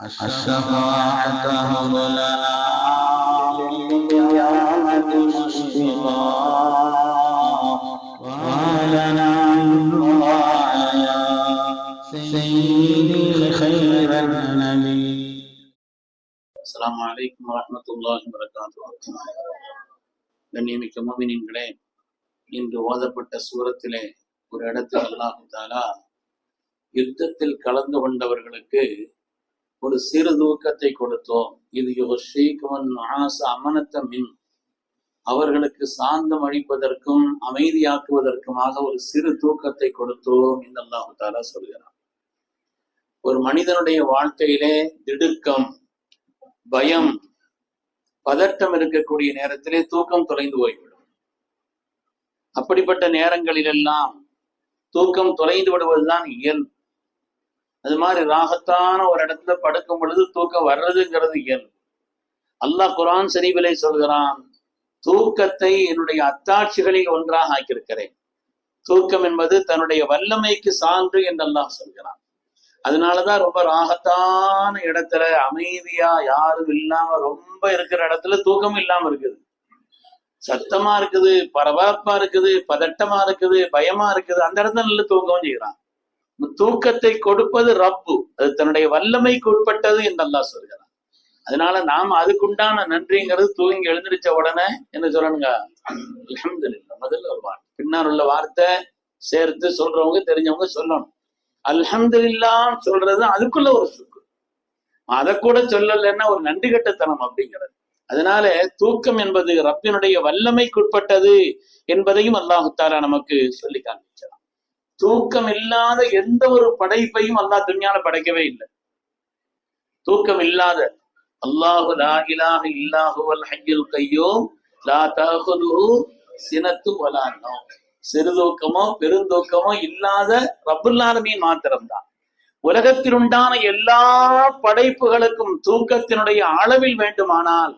الشفاعة هب لنا بالقيامة مشفقا وهلنا الدعاء سيدي خير النبي அஸ்ஸலாமு அலைக்கும் வரஹ்மத்துல்லாஹி வரகாத்துஹு கண்ணியமிக்க முஃமினீன்களே இன்று ஓதப்பட்ட சூரத்திலே ஒரு இடத்தில் அல்லாஹ் தாலா யுத்தத்தில் கலந்து கொண்டவர்களுக்கு ஒரு சிறு தூக்கத்தை கொடுத்தோம். இது யுஷீக்குவன் ஆச அமனத்த மின் அவர்களுக்கு சாந்தம் அளிப்பதற்கும் அமைதியாக்குவதற்குமாக ஒரு சிறு தூக்கத்தை கொடுத்தோம் என்று அல்லாஹு தாலா சொல்கிறான். ஒரு மனிதனுடைய வாழ்க்கையிலே திடுக்கம் பயம் பதட்டம் இருக்கக்கூடிய நேரத்திலே தூக்கம் தொலைந்து போய்விடும். அப்படிப்பட்ட நேரங்களிலெல்லாம் தூக்கம் தொலைந்து விடுவதுதான் இயல்பு. அது மாதிரி ராகத்தான ஒரு இடத்துல படுக்கும் பொழுது தூக்கம் வர்றதுங்கிறது இயல்பு. அல்லாஹ் குரான் சரிவிலை சொல்கிறான் தூக்கத்தை என்னுடைய அத்தாட்சிகளில் ஒன்றாக ஆக்கியிருக்கிறேன். தூக்கம் என்பது தன்னுடைய வல்லமைக்கு சான்று என்று அல்லாஹ் சொல்கிறான். அதனாலதான் ரொம்ப ராகத்தான இடத்துல அமைதியா யாரும் இல்லாம ரொம்ப இருக்கிற இடத்துல தூக்கம் இல்லாம இருக்குது. சத்தமா இருக்குது பரபரப்பா இருக்குது பதட்டமா இருக்குது பயமா இருக்குது அந்த இடத்துல நல்ல தூங்கவும் செய்யறான் தூக்கத்தை கொடுப்பது ரப்பு. அது தன்னுடைய வல்லமைக்கு உட்பட்டது என்று அல்லாஹ் சொல்கிறான். அதனால நாம அதுக்குண்டான நன்றிங்கிறது தூங்கி எழுந்திருச்ச உடனே என்ன சொல்லணுங்க? அல்ஹம்துலில்லாஹ். முதல்ல ஒரு வார்த்தை. பின்னால் உள்ள வார்த்தை சேர்த்து சொல்றவங்க தெரிஞ்சவங்க சொல்லணும். அல்ஹம்துலில்லாஹ் சொல்றது அதுக்குள்ள ஒரு சுக்கு. அதை கூட சொல்லலைன்னா ஒரு நன்றி கட்டத்தனம் அப்படிங்கிறது. அதனால தூக்கம் என்பது ரப்பினுடைய வல்லமைக்குட்பட்டது என்பதையும் அல்லாஹு தாரா நமக்கு சொல்லி காண்பிச்சான் தூக்கம் இல்லாத எந்த ஒரு படைப்பையும் அல்லாஹ் துணியால படைக்கவே இல்லை. தூக்கம் இல்லாத அல்லாஹு லா இலாஹ இல்லாஹு வல் லா தஅகுதுஹு சினத்து வலானோ சிறுதூக்கமோ பெருந்தூக்கமோ இல்லாத ரப்புல் மாத்திரம்தான். உலகத்தில் உண்டான எல்லா படைப்புகளுக்கும் தூக்கத்தினுடைய அளவில் வேண்டுமானால்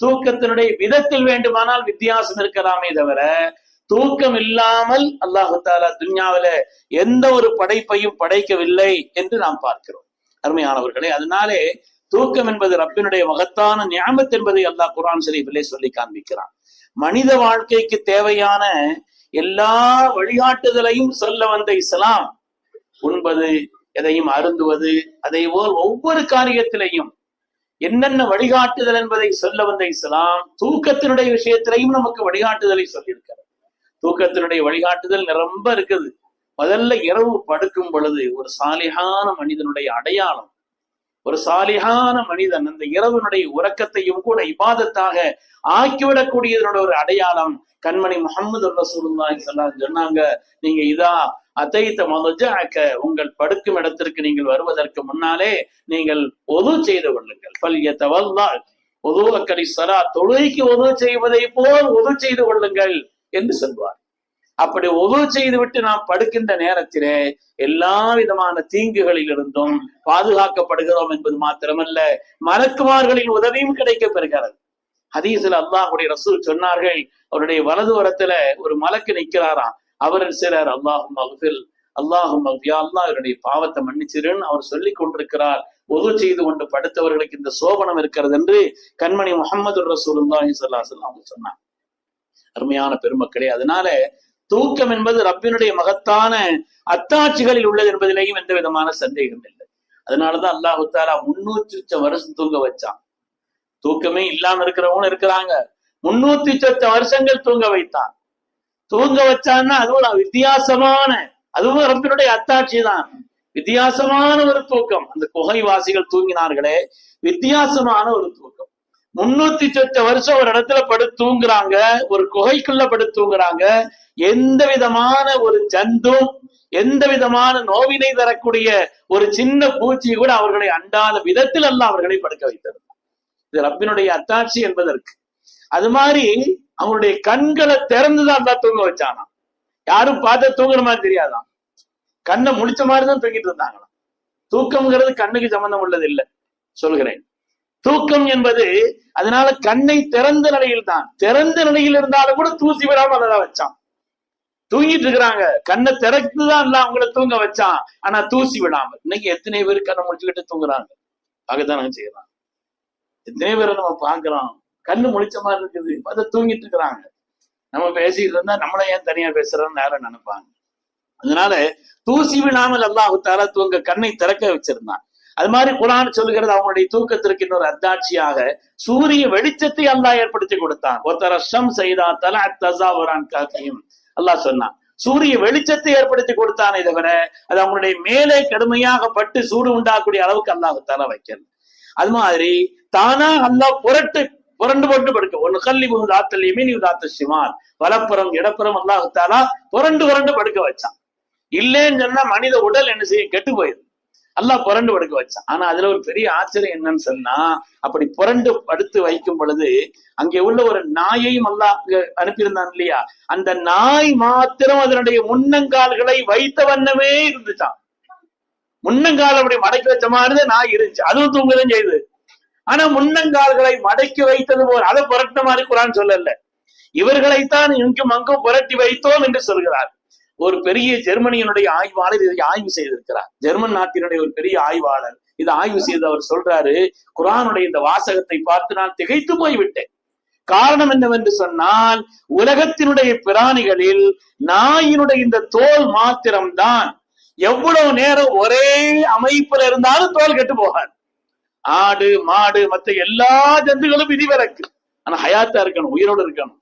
தூக்கத்தினுடைய விதத்தில் வேண்டுமானால் வித்தியாசம் இருக்கலாமே தவிர தூக்கம் இல்லாமல் அல்லாஹு தாலா துன்யாவில எந்த ஒரு படைப்பையும் படைக்கவில்லை என்று நாம் பார்க்கிறோம். அருமையானவர்களே அதனாலே தூக்கம் என்பது ரப்பினுடைய மகத்தான ஞாபகத் என்பதை அல்லாஹ் குரான் ஷரீஃபிலே சொல்லி காண்பிக்கிறான். மனித வாழ்க்கைக்கு தேவையான எல்லா வழிகாட்டுதலையும் சொல்ல வந்த இஸ்லாம் உண்பது எதையும் அருந்துவது அதை போல் ஒவ்வொரு காரியத்திலையும் என்னென்ன வழிகாட்டுதல் என்பதை சொல்ல வந்த இஸ்லாம் தூக்கத்தினுடைய விஷயத்திலையும் நமக்கு வழிகாட்டுதலை சொல்லியிருக்கிறது. தூக்கத்தினுடைய வழிகாட்டுதல் நிரம்ப இருக்குது. முதல்ல இரவு படுக்கும் பொழுது ஒரு சாலிகான மனிதனுடைய அடையாளம். ஒரு சாலிகான மனிதன் அந்த இரவனுடைய உறக்கத்தையும் கூட இபாதத்தாக ஆக்கிவிடக்கூடியதனோட ஒரு அடையாளம் கண்மணி முகமது ரசூலுல்லாஹி சொன்னாங்க நீங்க இதா அத்தைத்த மதுஜாக்க உங்கள் படுக்கும் இடத்திற்கு நீங்கள் வருவதற்கு முன்னாலே நீங்கள் ஒது செய்து கொள்ளுங்கள். பல்ய எத்தவல்லால் ஒது அக்கடி சரா தொழுகைக்கு ஒது செய்வதை போல் ஒது செய்து கொள்ளுங்கள். என்று சொல்வார். அப்படி ஒது செய்து விட்டு நாம் படுக்கின்ற நேரத்திலே எல்லா விதமான தீங்குகளிலிருந்தும் பாதுகாக்கப்படுகிறோம் என்பது மாத்திரமல்ல மலக்குமார்களின் உதவியும் கிடைக்க பெறுகிறது. ஹதீஸ்ல அல்லாஹுடைய ரசூல் சொன்னார்கள் அவருடைய வலது வரத்துல ஒரு மலக்கு நிற்கிறாராம். அவர் சிலர் அல்லாஹும் அகுதில் அல்லாஹும் அவ்யா அல்லாஹ் இவருடைய பாவத்தை மன்னிச்சிருன்னு அவர் சொல்லி கொண்டிருக்கிறார். ஒது செய்து கொண்டு படுத்தவர்களுக்கு இந்த சோபனம் இருக்கிறது என்று கண்மணி முகமது ரசூலுல்லாஹி ஸல்லல்லாஹு அவங்க சொன்னார். அருமையான பெருமக்களே அதனால தூக்கம் என்பது ரப்பினுடைய மகத்தான அத்தாட்சிகளில் உள்ளது என்பதிலேயும் எந்த விதமான சந்தேகம் இல்லை. அதனாலதான் அல்லாஹு தாலா முன்னூற்றி சொச்ச வருஷம் தூங்க வச்சான். தூக்கமே இல்லாம இருக்கிறவங்களும் இருக்கிறாங்க. முன்னூத்தி சொச்ச வருஷங்கள் தூங்க வைத்தான். தூங்க வச்சான்னா அதுவும் வித்தியாசமான அதுவும் ரப்பினுடைய அத்தாட்சி தான். வித்தியாசமான ஒரு தூக்கம். அந்த குகைவாசிகள் தூங்கினார்களே வித்தியாசமான ஒரு தூக்கம். முன்னூத்தி சொச்ச வருஷம் ஒரு இடத்துல படுத்து தூங்குறாங்க ஒரு குகைக்குள்ள படுத்து தூங்குறாங்க. எந்த விதமான ஒரு ஜந்தும் எந்த விதமான நோவினை தரக்கூடிய ஒரு சின்ன பூச்சி கூட அவர்களை அண்டாத விதத்தில் எல்லாம் அவர்களை படுக்க வைத்தது. இது ரப்பினுடைய அத்தாட்சி என்பதற்கு. அது மாதிரி அவருடைய கண்களை திறந்துதான் தான் தூங்க வச்சானா யாரும் பார்த்து தூங்குற மாதிரி தெரியாதான் கண்ணை முடிச்ச மாதிரி தான் தூங்கிட்டு இருந்தாங்களாம். தூக்கம்ங்கிறது கண்ணுக்கு சம்பந்தம் உள்ளது இல்லை சொல்கிறேன். தூக்கம் என்பது அதனால கண்ணை திறந்த நிலையில் தான் திறந்த நிலையில் இருந்தாலும் கூட தூசி விடாம அதை வச்சான். தூங்கிட்டு இருக்கிறாங்க. கண்ணை திறந்துதான் இல்ல அவங்கள தூங்க வச்சான். ஆனா தூசி விடாம. இன்னைக்கு எத்தனை பேர் கண்ணை முடிச்சுக்கிட்டு தூங்குறாங்க? பார்க்கத்தானே செய்யறான் எத்தனை பேரை நம்ம பாக்குறோம் கண்ணு முழிச்ச மாதிரி இருக்குது. அதை தூங்கிட்டு இருக்கிறாங்க. நம்ம பேசிட்டு இருந்தா நம்மள ஏன் தனியா பேசுறோம்னு நேரம் நினைப்பாங்க. அதனால தூசி விழாமல் அல்லாஹு தாரா தூங்க கண்ணை திறக்க வச்சிருந்தான். அது மாதிரி குரான் சொல்லுகிறது அவங்களுடைய தூக்கத்திற்கு இன்னொரு அத்தாட்சியாக சூரிய வெளிச்சத்தை அல்லாஹ் ஏற்படுத்தி கொடுத்தான். ஒருத்தர ஷம் செய்தா தலா தசாவரான் காக்கியும் அல்லாஹ் சொன்னான் சூரிய வெளிச்சத்தை ஏற்படுத்தி கொடுத்தானே தவிர அது அவங்களுடைய மேலே கடுமையாக பட்டு சூடு உண்டாக்கூடிய அளவுக்கு அல்லாஹ் தலை வைக்கிறது அது மாதிரி தானா அல்லாஹ் புரட்டு புரண்டு புரண்டு படுக்க. ஒன்னு கல்லி முகு தாத்தல் எமீனி தாத்த சிமான் வலப்புறம் இடப்புறம் அல்லாஹு தாலா புரண்டு புரண்டு படுக்க வச்சான். இல்லைன்னு சொன்னா மனித உடல் என்ன செய்யும்? கெட்டு போயிடும் எல்லாம் புரண்டு படுக்க வச்சான். ஆனா அதுல ஒரு பெரிய ஆச்சரியம் என்னன்னு சொன்னா அப்படி புரண்டு படுத்து வைக்கும் பொழுது அங்கே உள்ள ஒரு நாயையும் அல்லா அங்க அனுப்பியிருந்தான் இல்லையா? அந்த நாய் மாத்திரம் அதனுடைய முன்னங்கால்களை வைத்த வண்ணமே இருந்துச்சான் முன்னங்கால் அப்படி மடக்கி வச்ச மாதிரி நாய் இருந்துச்சு. அதுவும் தூங்குதான் செய்யுது ஆனா முன்னங்கால்களை மடக்கி வைத்தது போல் அதை புரட்டின மாதிரி குரான் சொல்லல. இவர்களைத்தான் இங்கும் அங்கும் புரட்டி வைத்தோம் என்று சொல்கிறார். ஒரு பெரிய ஜெர்மனியினுடைய ஆய்வாளர் இதை ஆய்வு செய்திருக்கிறார். ஜெர்மன் நாட்டினுடைய ஒரு பெரிய ஆய்வாளர். இதை ஆய்வு செய்து அவர் சொல்றாரு குரானுடைய இந்த வாசகத்தை பார்த்து நான் திகைத்து போய்விட்டேன். காரணம் என்னவென்று சொன்னால் உலகத்தினுடைய பிராணிகளில் நாயினுடைய இந்த தோல் மாத்திரம்தான். எவ்வளவு நேரம் ஒரே அமைப்புல இருந்தாலும் தோல் கெட்டு போகாது. ஆடு மாடு மற்ற எல்லா ஜந்துகளும் விதிவிலக்கு. ஆனா ஹயாத்தா இருக்கணும் உயிரோடு இருக்கணும்.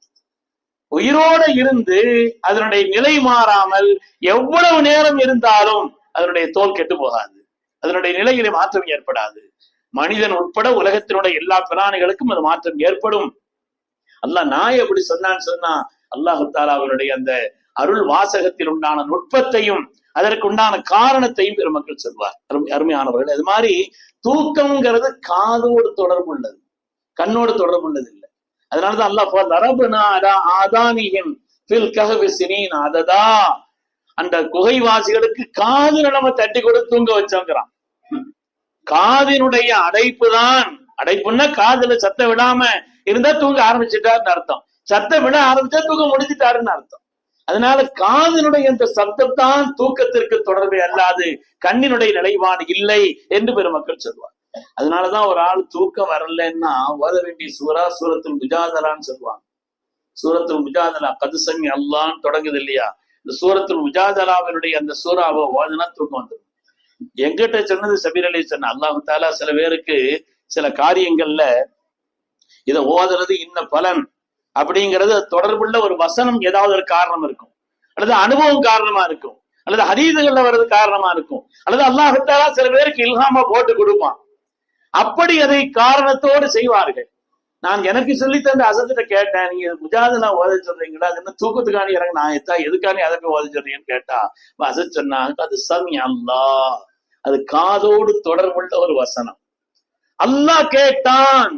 உயிரோட இருந்து அதனுடைய நிலை மாறாமல் எவ்வளவு நேரம் இருந்தாலும் அதனுடைய தோல் கெட்டு போகாது. அதனுடைய நிலையிலே மாற்றம் ஏற்படாது. மனிதன் உட்பட உலகத்தினுடைய எல்லா பிராணிகளுக்கும் அது மாற்றம் ஏற்படும். அல்லாஹ் நாய் எப்படி சொன்னான்னு சொன்னா அல்லாஹு தாலா அவருடைய அந்த அருள் வாசகத்தில் உண்டான நுட்பத்தையும் அதற்கு உண்டான காரணத்தையும் பெருமக்கள் சொல்வார். அருமை அருமையானவர்கள் அது மாதிரி தூக்கம்ங்கிறது காதோடு தொடர்பு உள்ளது கண்ணோடு தொடர்பு உள்ளது அதனாலதான் அல்லாஹ் அரபுனா ஆதானியின் ஃபில் கஹவி சினீன் அததா. அந்த குகைவாசிகளுக்கு காது நம்ம தட்டி கொடுத்து தூங்க வச்சோங்கிறான். காதினுடைய அடைப்பு தான் அடைப்புன்னா காதுல சத்தம் விடாம இருந்தா தூங்க ஆரம்பிச்சுட்டாருன்னு அர்த்தம். சத்தம் விட ஆரம்பிச்சா தூங்க முடிச்சுட்டாருன்னு அர்த்தம். அதனால காதினுடைய இந்த சத்தத்தான் தூக்கத்திற்கு தொடர்பு அல்லாது கண்ணினுடைய நிலைவான் இல்லை என்று பெருமக்கள் சொல்வார் அதனாலதான் ஒரு ஆள் தூக்கம் வரலன்னா ஓத வேண்டிய சூரா சூரத்துல் முஜாதலான்னு சொல்லுவாங்க. சூரத்துல் முஜாதலா கதுசமி அல்லான்னு தொடங்குது இல்லையா? இந்த சூரத்துல் முஜாதலாவினுடைய அந்த சூறாவை ஓதுனா தூக்கம் வந்துடும் எங்கிட்ட சொன்னது சபீர் அலி சொன்ன அல்லாஹு தாலா சில பேருக்கு சில காரியங்கள்ல இதை ஓதுறது இன்ன பலன் அப்படிங்கிறது தொடர்புள்ள ஒரு வசனம் ஏதாவது ஒரு காரணம் இருக்கும். அல்லது அனுபவம் காரணமா இருக்கும். அல்லது ஹரீதுகள்ல வர்றது காரணமா இருக்கும். அல்லது அல்லாஹாலா சில பேருக்கு இல்ஹாமா போட்டு கொடுப்பான். அப்படி அதை காரணத்தோடு செய்வார்கள். நான் எனக்கு சொல்லி தந்த அசத்திட்ட கேட்டேன் நீங்க நான் ஓத சொல்றீங்களா? அது என்ன தூக்கத்துக்கான இறங்க நான் எத்தா எதுக்கானே அதை போய் ஓத சொல்றீங்கன்னு கேட்டா அசத் சொன்னாங்க அது சமி அல்லா. அது காதோடு தொடர்புள்ள ஒரு வசனம். அல்லாஹ் கேட்டான்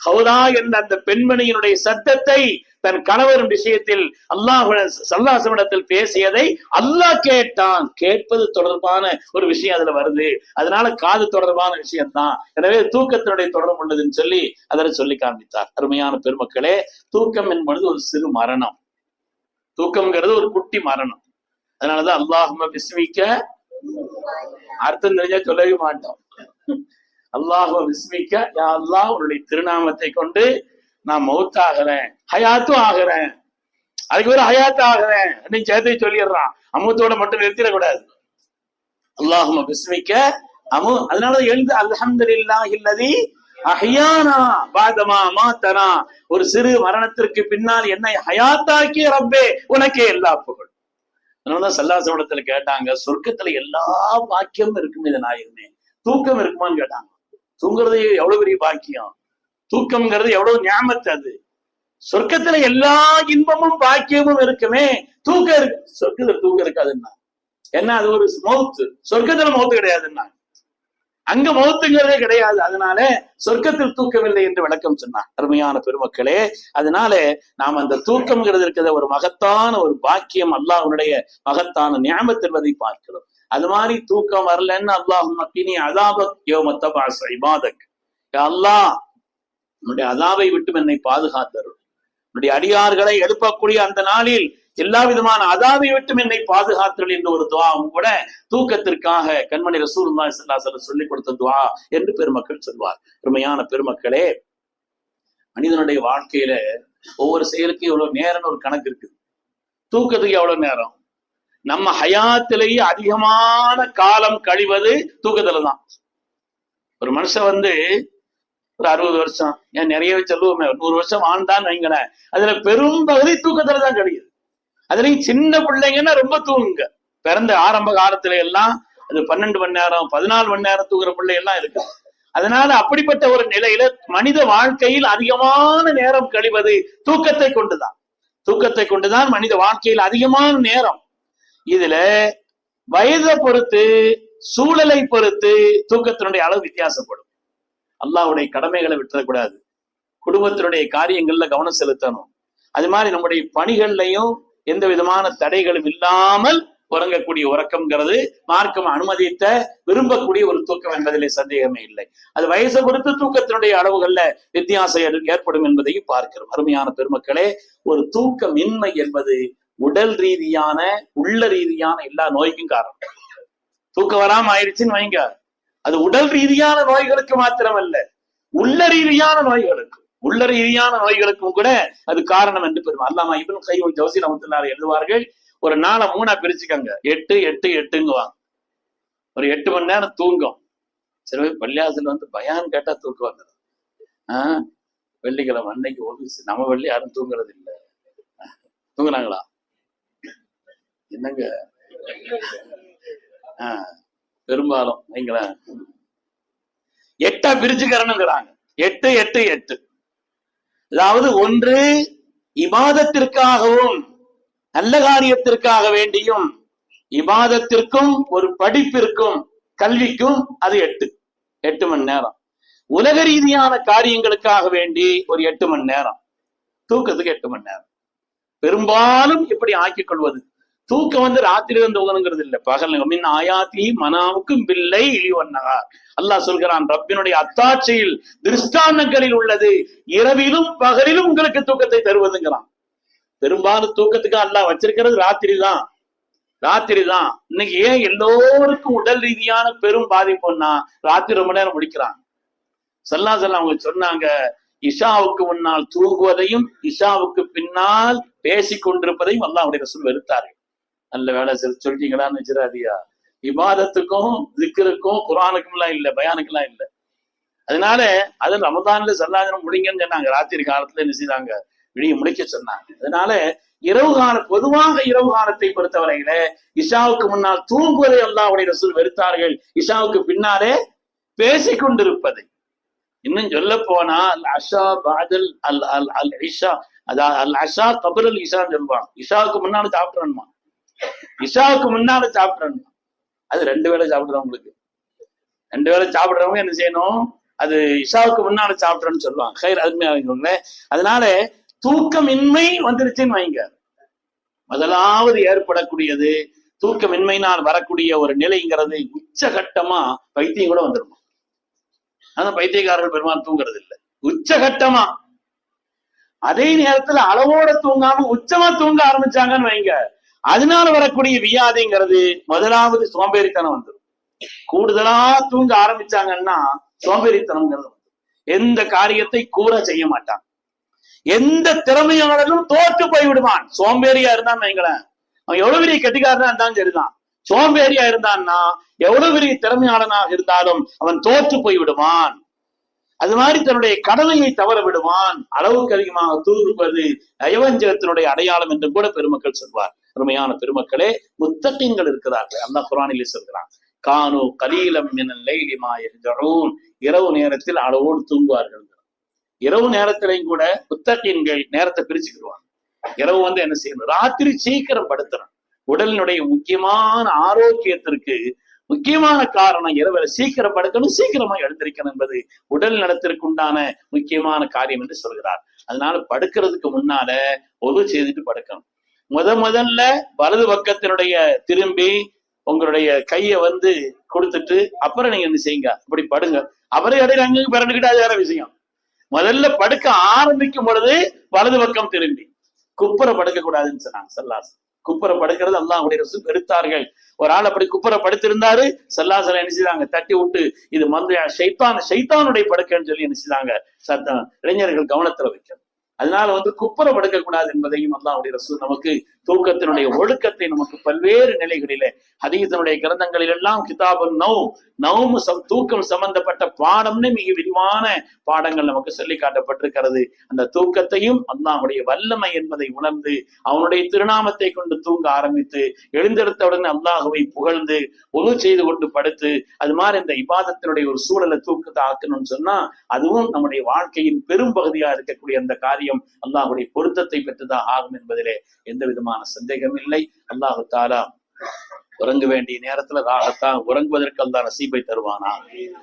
ஹவுதா என்ற அந்த பெண்மணியினுடைய சத்தத்தை தன் கணவரின் விஷயத்தில் அல்லாஹ் சல்லாசமிடத்தில் பேசியதை அல்லாஹ் கேட்டான். கேட்பது தொடர்பான ஒரு விஷயம் அதுல வருது. அதனால காது தொடர்பான விஷயம் தான் எனவே தூக்கத்தினுடைய தொடர்பு உள்ளதுன்னு சொல்லி அதனை சொல்லி காண்பித்தார். அருமையான பெருமக்களே தூக்கம் என்பது ஒரு சிறு மரணம். தூக்கம்ங்கிறது ஒரு குட்டி மரணம். அதனாலதான் அல்லாஹ் விஸ்மிக்க அர்த்தம் தெரிஞ்சா சொல்லவே மாட்டோம். அல்லாஹுவ விஸ்மிக்க யா அல்லாஹ் உன்னுடைய திருநாமத்தை கொண்டு நான் மௌத்தாகிறேன். ஹயாத்தும் ஆகிறேன். அதுக்கு பேர் ஹயாத்து ஆகிறேன் அப்படின்னு சேர்த்து சொல்லிடுறான். அமுத்தோட மட்டும் நிறுத்திடக்கூடாது. அல்லாஹும விஸ்மிக்க அமு அதனால எழுந்து அல்ஹம்துலில்லா இல்லதி அஹியானா பாதமா மாத்தனா. ஒரு சிறு மரணத்திற்கு பின்னால் என்னை ஹயாத்தாக்கிய ரப்பே உனக்கே எல்லா புகழ் அதனாலதான் சல்லாசவடத்துல கேட்டாங்க சொர்க்கத்துல எல்லா வாக்கியமும் இருக்கும் இது நாயகமே தூக்கம் இருக்குமான்னு கேட்டாங்க. தூங்குறது எவ்வளவு பெரிய பாக்கியம்? தூக்கம்ங்கிறது எவ்வளவு ஞாபகத்து அது? சொர்க்கத்துல எல்லா இன்பமும் பாக்கியமும் இருக்குமே. தூக்கம் இருக்கு சொர்க்கத்துல தூக்கம் இருக்காதுன்னா. என்ன அது ஒரு மௌத்து. சொர்க்கத்துல மௌத்து கிடையாதுன்னா. அங்க மௌத்துங்கிறதே கிடையாது. அதனால சொர்க்கத்தில் தூக்கமில்லை என்று விளக்கம் சொன்னான் அருமையான பெருமக்களே அதனால நாம் அந்த தூக்கம்ங்கிறது இருக்கிற ஒரு மகத்தான ஒரு பாக்கியம் அல்லாஹனுடைய மகத்தான ஞாபகத் பார்க்கிறோம். அது மாதிரி தூக்கம் வரலன்னு அல்லாஹ் மக்கினி அதாபக் யோமத்தபாஸ் இபாதக் அல்லாஹ் உன்னுடைய அதாவை விட்டு என்னை பாதுகாத்தருள். உன்னுடைய அடியார்களை எழுப்பக்கூடிய அந்த நாளில் எல்லா விதமான அதாவை விட்டும் என்னை பாதுகாத்தல் என்ற ஒரு துவாவும் கூட தூக்கத்திற்காக கண்மணி ரசூலுல்லாஹி ஸல்லல்லாஹு சொல்லிக் கொடுத்த துவா என்று பெருமக்கள் சொல்வார். பெருமையான பெருமக்களே மனிதனுடைய வாழ்க்கையில ஒவ்வொரு செயலுக்கும் எவ்வளவு நேரம்னு ஒரு கணக்கு இருக்குது. தூக்கத்துக்கு எவ்வளவு நேரம்? நம்ம ஹயாத்திலேயே அதிகமான காலம் கழிவது தூக்கத்துல தான் ஒரு மனுஷன் வந்து ஒரு அறுபது வருஷம் ஏன் நிறையவே சொல்லுவோமே நூறு வருஷம் வாழ்ந்தான்னு வைங்களேன் அதுல பெரும்பகுதி தூக்கத்துல தான் கிடைக்குது அதுலயும் சின்ன பிள்ளைங்கன்னா ரொம்ப தூங்குங்க. பிறந்த ஆரம்ப காலத்துல எல்லாம் அது பன்னெண்டு மணி நேரம் பதினாலு மணி நேரம் தூங்குற பிள்ளை எல்லாம் இருக்கு. அதனால அப்படிப்பட்ட ஒரு நிலையில மனித வாழ்க்கையில் அதிகமான நேரம் கழிவது தூக்கத்தை கொண்டுதான். தூக்கத்தை கொண்டுதான் மனித வாழ்க்கையில் அதிகமான நேரம். இதுல வயதை பொறுத்து சூழலை பொறுத்து தூக்கத்தினுடைய அளவு வித்தியாசப்படும். அல்லாவுடைய கடமைகளை விட்டுறக்கூடாது. குடும்பத்தினுடைய காரியங்கள்ல கவனம் செலுத்தணும். அது மாதிரி நம்முடைய பணிகள்லையும் எந்த விதமான தடைகளும் இல்லாமல் உறங்கக்கூடிய உறக்கம்ங்கிறது மார்க்கம் அனுமதித்த விரும்பக்கூடிய ஒரு தூக்கம் என்பதிலே சந்தேகமே இல்லை. அது வயசை பொறுத்து தூக்கத்தினுடைய அளவுகள்ல வித்தியாசம் ஏற்~ ஏற்படும் என்பதையும் பார்க்கிறோம். அருமையான பெருமக்களே ஒரு தூக்கமின்மை என்பது உடல் ரீதியான உள்ள ரீதியான எல்லா நோய்க்கும் காரணம். தூக்கம் வராம ஆயிடுச்சுன்னு வைங்க. அது உடல் ரீதியான நோய்களுக்கு மாத்திரமல்ல உள்ள ரீதியான நோய்களுக்கு உள்ள ரீதியான நோய்களுக்கும் கூட அது காரணம் என்று பெறும். அல்லாமா கை கையும் ஜோசி ரமத்துல்லாரு எழுதுவார்கள் ஒரு நாளை மூணா பிரிச்சுக்கங்க. எட்டு எட்டு எட்டுங்குவாங்க. ஒரு எட்டு மணி நேரம் தூங்கும். சில பேர் பள்ளியாசல் வந்து பயான் கேட்டா தூக்குவாங்க. ஆஹ் வெள்ளிக்கிழமை அன்னைக்கு ஒரு நம்ம வெள்ளி யாரும் தூங்குறது இல்ல தூங்குறாங்களா? என்னங்க? ஆஹ் பெரும்பாலும் வைங்களேன் எட்டா பிரிச்சுக்கிறனுங்கிறாங்க எட்டு எட்டு எட்டு. அதாவது ஒன்று இமாதத்திற்காகவும் நல்ல காரியத்திற்காக வேண்டியும் இமாதத்திற்கும் ஒரு படிப்பிற்கும் கல்விக்கும் அது எட்டு. எட்டு மணி நேரம். உலக ரீதியான காரியங்களுக்காக வேண்டி ஒரு எட்டு மணி நேரம். தூக்கத்துக்கு எட்டு மணி நேரம். பெரும்பாலும் இப்படி ஆக்கிக் கொள்வது தூக்கம் வந்து ராத்திரி வந்து உதவுங்கிறது இல்ல. பகல் மின் ஆயாத்தி மனாவுக்கும் பிள்ளை இழிவன்னகார் அல்லாஹ் சொல்கிறான் ரப்பினுடைய அத்தாட்சியில் திருஷ்டாந்தங்களில் உள்ளது. இரவிலும் பகலிலும் உங்களுக்கு தூக்கத்தை தருவதுங்கிறான். பெரும்பாலும் தூக்கத்துக்கு அல்லாஹ் வச்சிருக்கிறது ராத்திரி தான் ராத்திரி தான் இன்னைக்கு ஏன் எல்லோருக்கும் உடல் ரீதியான பெரும் பாதிப்புன்னா ராத்திரி ரொம்ப நேரம் முடிக்கிறாங்க. சல்லா சல்லா அவங்க சொன்னாங்க இஷாவுக்கு முன்னால் தூங்குவதையும் இஷாவுக்கு பின்னால் பேசிக் கொண்டிருப்பதையும் அல்லாஹ்வுடைய ரசூல் வெறுத்தார்கள். நல்ல வேலை சரி சொல்லிட்டீங்களான்னு வச்சிடாதியா இபாதத்துக்கும் திக்கருக்கும் குரானுக்கும் எல்லாம் இல்ல பயானுக்கெல்லாம் இல்ல. அதனால அது ரமதான்ல சல்லாஜனம் முடிங்கன்னு சொன்னாங்க. ராத்திரி காலத்துல என்ன செய்தாங்க? விடிய முடிக்க சொன்னாங்க. அதனால இரவு கால பொதுவாக இரவு காலத்தை பொறுத்தவரையில இஷாவுக்கு முன்னால் தூங்குவதை அல்லாஹ்வுடைய ரசூல் வெறுத்தார்கள். இஷாவுக்கு பின்னாலே பேசிக் கொண்டிருப்பதை இன்னும் சொல்ல போனா அல் அஷா பாதல் அல் அல் அல் இஷா அதாவது அல் அஷா கபர் அல் இஷான்னு சொல்லுவாங்க. இஷாவுக்கு முன்னால சாப்பிடணுமா? இஷாவுக்கு முன்னால சாப்பிடணும். அது ரெண்டு வேளை சாப்பிடுறவங்களுக்கு ரெண்டு வேளை சாப்பிடுறவங்க என்ன செய்யணும்? அது இஷாவுக்கு முன்னால சாப்பிட்றேன்னு சொல்லுவாங்க. அருமையா வைங்கல அதனால தூக்கமின்மை வந்துருச்சுன்னு வைங்க. முதலாவது ஏற்படக்கூடியது தூக்கமின்மையினால் வரக்கூடிய ஒரு நிலைங்கிறது உச்சகட்டமா பைத்தியம் கூட வந்துருமா. ஆனா பைத்தியக்காரர்கள் பெருமாள் தூங்குறது இல்லை உச்சகட்டமா. அதே நேரத்துல அளவோட தூங்காம உச்சமா தூங்க ஆரம்பிச்சாங்கன்னு வைங்க. அதனால வரக்கூடிய வியாதிங்கிறது முதலாவது சோம்பேறித்தனம் வந்துடும் கூடுதலா தூங்க ஆரம்பிச்சாங்கன்னா சோம்பேறித்தனம்ங்கிறது எந்த காரியத்தை கூற செய்ய மாட்டான். எந்த திறமையாளனும் தோற்று போய் விடுவான் சோம்பேறியா இருந்தான் வைங்களேன். அவன் எவ்வளவு பெரிய கெட்டிக்காரனா இருந்தாலும் சரிதான். சோம்பேறியா இருந்தான்னா எவ்வளவு பெரிய திறமையாளனாக இருந்தாலும் அவன் தோற்று போய் விடுவான் அது மாதிரி தன்னுடைய கடமையை தவற விடுவான். அளவுக்கு அதிகமாக தூங்குவது நயவஞ்சகத்தினுடைய அடையாளம் என்று கூட பெருமக்கள் சொல்வார் அருமையான பெருமக்களே முத்தட்டிங்கள் இருக்கிறார்கள். அந்த குரானிலே சொல்கிறான் கானு கலீலம் மினல் லைலிமா இரவு நேரத்தில் அளவோடு தூங்குவார்கள். இரவு நேரத்திலையும் கூட புத்தகங்கள் நேரத்தை பிரிச்சுக்கிடுவாங்க. இரவு வந்து என்ன செய்யணும்? ராத்திரி சீக்கிரம் படுத்துறோம் உடலினுடைய முக்கியமான ஆரோக்கியத்திற்கு முக்கியமான காரணம் இரவில் சீக்கிரம் படுக்கணும் சீக்கிரமா எழுந்திருக்கணும் என்பது உடல் நலத்திற்கு உண்டான முக்கியமான காரியம் என்று சொல்கிறார். அதனால படுக்கிறதுக்கு முன்னால ஒது செய்துட்டு படுக்கணும். முத முதல்ல வலது பக்கத்தினுடைய திரும்பி உங்களுடைய கையை வந்து கொடுத்துட்டு அப்புறம் நீங்க என்ன செய்யுங்க? அப்படி படுங்க. அவரே இடையில அங்கேயும் பிறண்டுக்கிட்டு அது வேற விஷயம். முதல்ல படுக்க ஆரம்பிக்கும் பொழுது வலது பக்கம் திரும்பி. குப்புற படுக்க கூடாதுன்னு சொன்னாங்க சல்லாஸ். குப்புற படுக்கிறது அல்லாஹ்வுடைய ரசூல் வெறுத்தார்கள். ஒரு ஆள் அப்படி குப்புற படுத்திருந்தாரு சல்லாசல என்ன செய்தாங்க? தட்டி விட்டு இது மந்த ஷைத்தான் ஷைத்தானுடைய படுக்கைன்னு சொல்லி என்ன செய்தாங்க? சத்தம். இளைஞர்கள் கவனத்துல வைக்கணும். அதனால வந்து குப்புறம் படுக்க கூடாது என்பதையும் அல்லாவுடைய ரசூல் நமக்கு தூக்கத்தினுடைய ஒழுக்கத்தை நமக்கு பல்வேறு நிலைகளில ஹதீசனுடைய கிரந்தங்களில் எல்லாம் கிதாபு நௌ நௌமு சம் தூக்கம் சம்பந்தப்பட்ட பாடம்னு மிக விரிவான பாடங்கள் நமக்கு சொல்லி காட்டப்பட்டிருக்கிறது. அந்த தூக்கத்தையும் அல்லாஹ்வுடைய வல்லமை என்பதை உணர்ந்து அவனுடைய திருநாமத்தை கொண்டு தூங்க ஆரம்பித்து எழுந்தெடுத்தவுடனே அல்லாஹுவை புகழ்ந்து ஒழு செய்து கொண்டு படுத்து அது மாதிரி இந்த இபாதத்தினுடைய ஒரு சூழலை தூக்கத்தை ஆக்கணும்னு சொன்னா அதுவும் நம்முடைய வாழ்க்கையின் பெரும் பகுதியா இருக்கக்கூடிய அந்த காரியம் அல்லாஹுடைய பொருத்தத்தை பெற்றுதான் ஆகும் என்பதிலே எந்த விதமான சந்தேகம் இல்லை. அல்லாஹு தாலா உறங்க வேண்டிய நேரத்துல ராகத்தான் உறங்குவதற்கு அல்லா நசீபை தருவானா?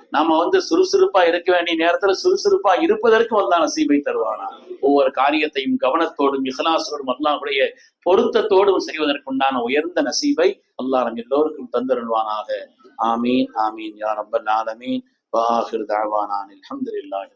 நாம வந்து சுறுசுறுப்பா இருக்க வேண்டிய நேரத்துல சுறுசுறுப்பா இருப்பதற்கு அல்லா நசீபை தருவானா? ஒவ்வொரு காரியத்தையும் கவனத்தோடும் இஹலாசோடும் அல்லாஹுடைய பொருத்தத்தோடும் செய்வதற்குண்டான உயர்ந்த நசீபை அல்லாஹ் நம் எல்லோருக்கும் தந்தருள்வானாக. ஆமீன் ஆமீன் யா ரப்பல் ஆலமீன். வாஹிர் தாழ்வானான் அலமதுல்லாஹ்